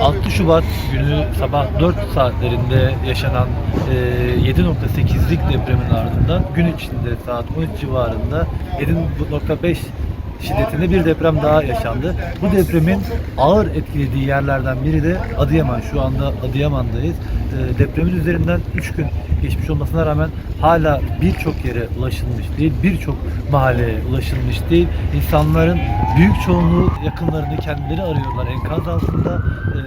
6 Şubat günü sabah 4 saatlerinde yaşanan e, 7.8'lik depremin ardından gün içinde saat 13 civarında 7.5 şiddetinde bir deprem daha yaşandı. Bu depremin ağır etkilediği yerlerden biri de Adıyaman. Şu anda Adıyaman'dayız. E, depremin üzerinden 3 gün geçmiş olmasına rağmen hala birçok yere ulaşılmış değil, birçok mahalleye ulaşılmış değil. İnsanların büyük çoğunluğu yakınlarını kendileri arıyorlar enkaz altında. E,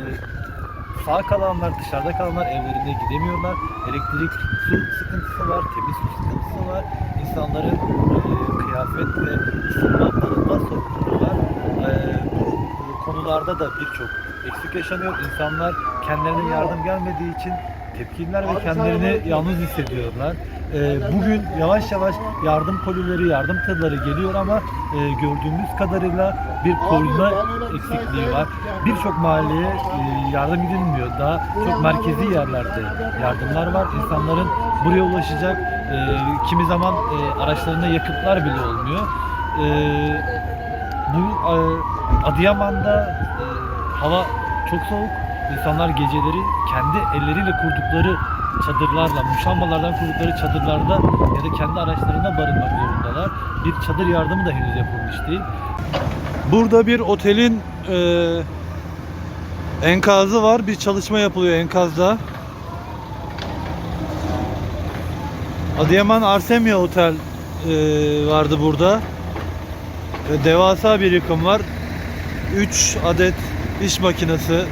sağ kalanlar, dışarıda kalanlar evlerine gidemiyorlar. Elektrik, su sıkıntısı var, temiz su sıkıntısı var. İnsanların e, kıyafet ve ısınma, sorunları var. E, bu konularda da birçok eksik yaşanıyor. İnsanlar kendilerine yardım gelmediği için tepkiler ve kendilerini yalnız hissediyorlar. Ee, bugün yavaş yavaş yardım kolileri, yardım tırları geliyor ama e, gördüğümüz kadarıyla bir koruma eksikliği var. Birçok mahalleye e, yardım gidilmiyor. Daha çok merkezi yerlerde yardımlar var. İnsanların buraya ulaşacak e, kimi zaman e, araçlarında yakıtlar bile olmuyor. E, bu e, Adıyaman'da e, hava çok soğuk. İnsanlar geceleri kendi elleriyle kurdukları çadırlarla, muşambalardan kurdukları çadırlarda ya da kendi araçlarında barınmak zorundalar. Bir çadır yardımı da henüz yapılmış değil. Burada bir otelin e, enkazı var. Bir çalışma yapılıyor enkazda. Adıyaman Arsemia Otel e, vardı burada. Devasa bir yıkım var. 3 adet iş makinesi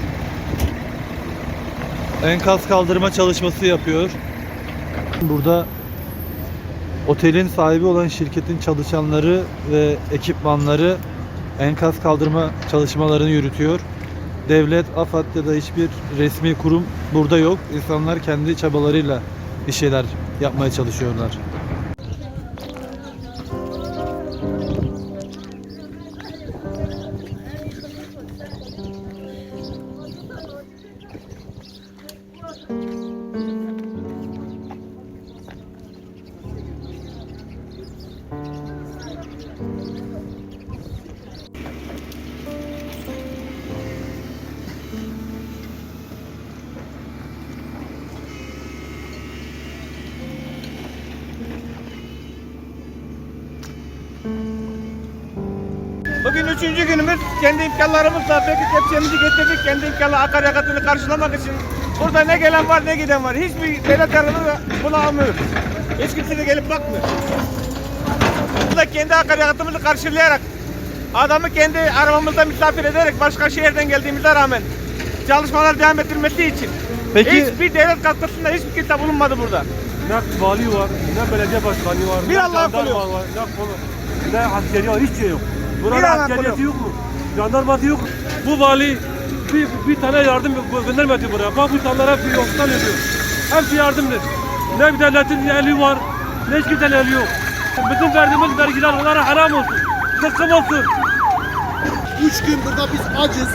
enkaz kaldırma çalışması yapıyor. Burada otelin sahibi olan şirketin çalışanları ve ekipmanları enkaz kaldırma çalışmalarını yürütüyor. Devlet, AFAD ya da hiçbir resmi kurum burada yok. İnsanlar kendi çabalarıyla bir şeyler yapmaya çalışıyorlar. Bugün üçüncü günümüz. Kendi imkanlarımızla peki kepçemizi getirdik. Kendi imkanla akaryakıtını karşılamak için. Burada ne gelen var ne giden var. Hiçbir devlet yararını da bunu almıyor. Hiç kimse de gelip bakmıyor. Burada kendi akaryakıtımızı karşılayarak adamı kendi arabamızda misafir ederek başka şehirden geldiğimize rağmen çalışmalar devam ettirmesi için Peki- hiçbir devlet katkısında hiçbir kimse bulunmadı burada. Ne vali var, ne belediye başkanı var, Bir ne jandarma kulu. var, ne ne askeri var, hiç şey yok. Allah'ın askeriyeti yok mu? Jandarması yok. Bu vali bir, bir tane yardım göndermedi buraya. Bak bu insanlar hepsi yoksuldan ölüyor. Hepsi yardımdır. Ne bir devletin eli var, ne hiç kimsenin eli yok. Bizim verdiğimiz vergiler onlara haram olsun. Zıkkım olsun. Üç gün burada biz acız.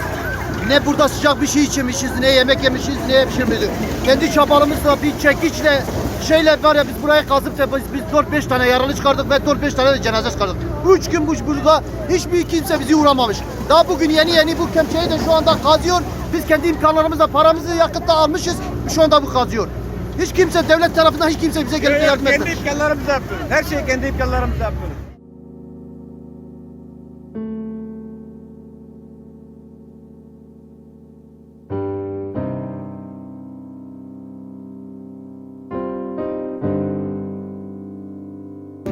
Ne burada sıcak bir şey içmişiz, ne yemek yemişiz, ne pişirmişiz. Kendi çabalımızla bir çekiçle şeyle var ya biz buraya kazıp da biz, biz 4-5 tane yaralı çıkardık ve 4-5 tane de cenaze çıkardık. Üç gün bu burada hiçbir kimse bizi uğramamış. Daha bugün yeni yeni bu kemçeyi de şu anda kazıyor. Biz kendi imkanlarımızla paramızı yakıtta almışız. Şu anda bu kazıyor. Hiç kimse devlet tarafından hiç kimse bize gelip yardım kendi etmemiş. imkanlarımızla yapıyoruz. Her şeyi kendi imkanlarımızla yapıyoruz.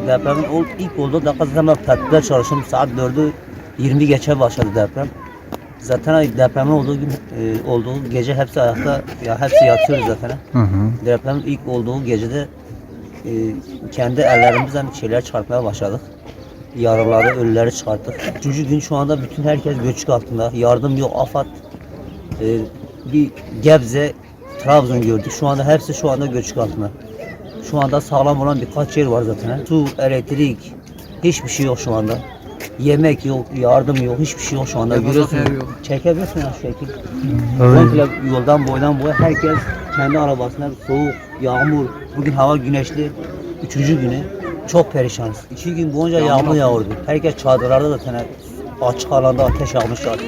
Depremin ol- ilk olduğu dakika zaten ben tedbirler çalışıyorum. Saat 4'ü 20 geçe başladı deprem. Zaten depremin olduğu gün, e, olduğu gece hepsi ayakta, ya hepsi yatıyoruz zaten. Depremin ilk olduğu gecede e, kendi ellerimizle şeyler çıkartmaya başladık. Yaraları, ölüleri çıkarttık. Üçüncü gün şu anda bütün herkes göçük altında. Yardım yok, afat. E, bir Gebze, Trabzon gördük. Şu anda hepsi şu anda göçük altında. Şu anda sağlam olan birkaç yer var zaten. Su, elektrik, hiçbir şey yok şu anda. Yemek yok, yardım yok, hiçbir şey yok şu anda. Görüyorsun. Çekebilirsin ya şu şekil. Komple yoldan boydan boya herkes kendi arabasına soğuk, yağmur. Bugün hava güneşli. Üçüncü günü. Çok perişanız. İki gün boyunca yağmur yağıyordu. Herkes çadırlarda zaten açık alanda ateş yakmışlar.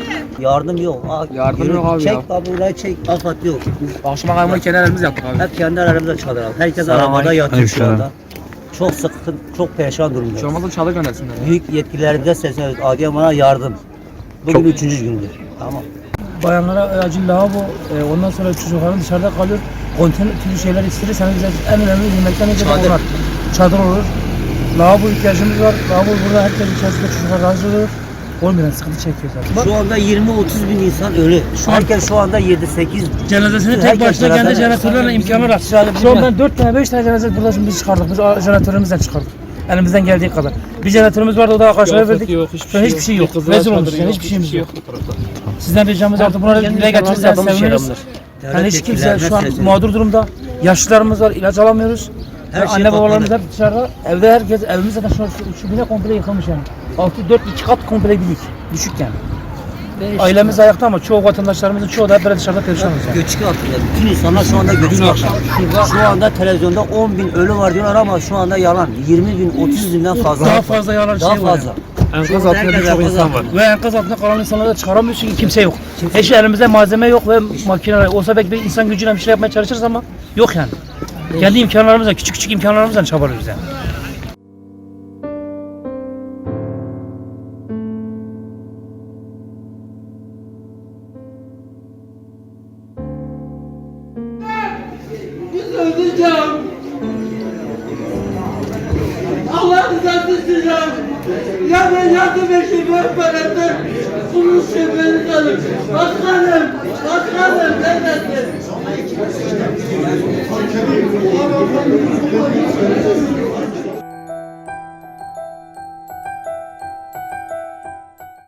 Yardım yok. Aa, Yardım yürü, yok abi çek ya. abi burayı çek. Afat yok. Akşama kalmayı kendi elimiz yaptık abi. Hep kendi aramızda çadır aldık. Herkes arabada yatıyor şu anda. Çok sıkıntı, çok perişan durumda. olmazsa çadır göndersinler. Büyük yetkililerimize sesleniyoruz. Adıyaman'a yardım. Bugün üçüncü gündür. Tamam. bayanlara acil lavabo, e, ondan sonra çocukların dışarıda kalıyor. Konteyner türlü şeyler istiyorsanız bize en önemli yemekten önce Çadır. onlar. Çadır olur. Lavabo ihtiyacımız var. Lavabo burada herkes içerisinde çocuklar razı oluyor. Olmayan sıkıntı çekiyor zaten. Şu anda 20-30 bin insan ölü. Herkes şu anda 7-8 Cenazesini tek Herkes başına kendi cenaze- jeneratörlerle imkanı var. Şu an ben 4 tane 5 tane cenaze burada şimdi biz çıkardık. Biz jeneratörümüzden çıkardık. Elimizden geldiği kadar. Bir jeneratörümüz vardı o da arkadaşlara verdik. Yok, hiçbir, hiçbir şey yok. Rezil olmuş yani hiçbir şeyimiz yok. Sizden ricamız artık bunları dile getirirseniz seviniriz. Yani hiç kimse şu an mağdur durumda. Yaşlılarımız var, ilaç alamıyoruz. Her Her şey Anne babalarımız patladı. hep dışarıda. Evde herkes, evimiz zaten şu, şu, şu bina komple yıkılmış yani. 6 4 2 kat komple bilik. Düşük yani. Ailemiz ayakta ama çoğu vatandaşlarımızın çoğu da hep böyle dışarıda perişanız yani. göçük altında. Bütün insanlar şu anda göçük altında. Şu anda televizyonda 10 bin ölü var diyorlar ama şu anda yalan. 20 bin, 30 binden fazla. Daha fazla yalan Daha şey var. fazla. Enkaz altında birçok insan var. Ve enkaz altında kalan insanları da çıkaramıyoruz çünkü kimse yok. Hiç elimizde malzeme yok ve makine olsa belki bir insan gücüyle bir şey yapmaya çalışırız ama yok yani. Kendi imkanlarımızla, küçük küçük imkanlarımızla çabalıyoruz yani. Öleceğim. Allah rızası için ya ben yardım eşim öğretmenim. Bunun için beni tanır. Başkanım, başkanım neredesin?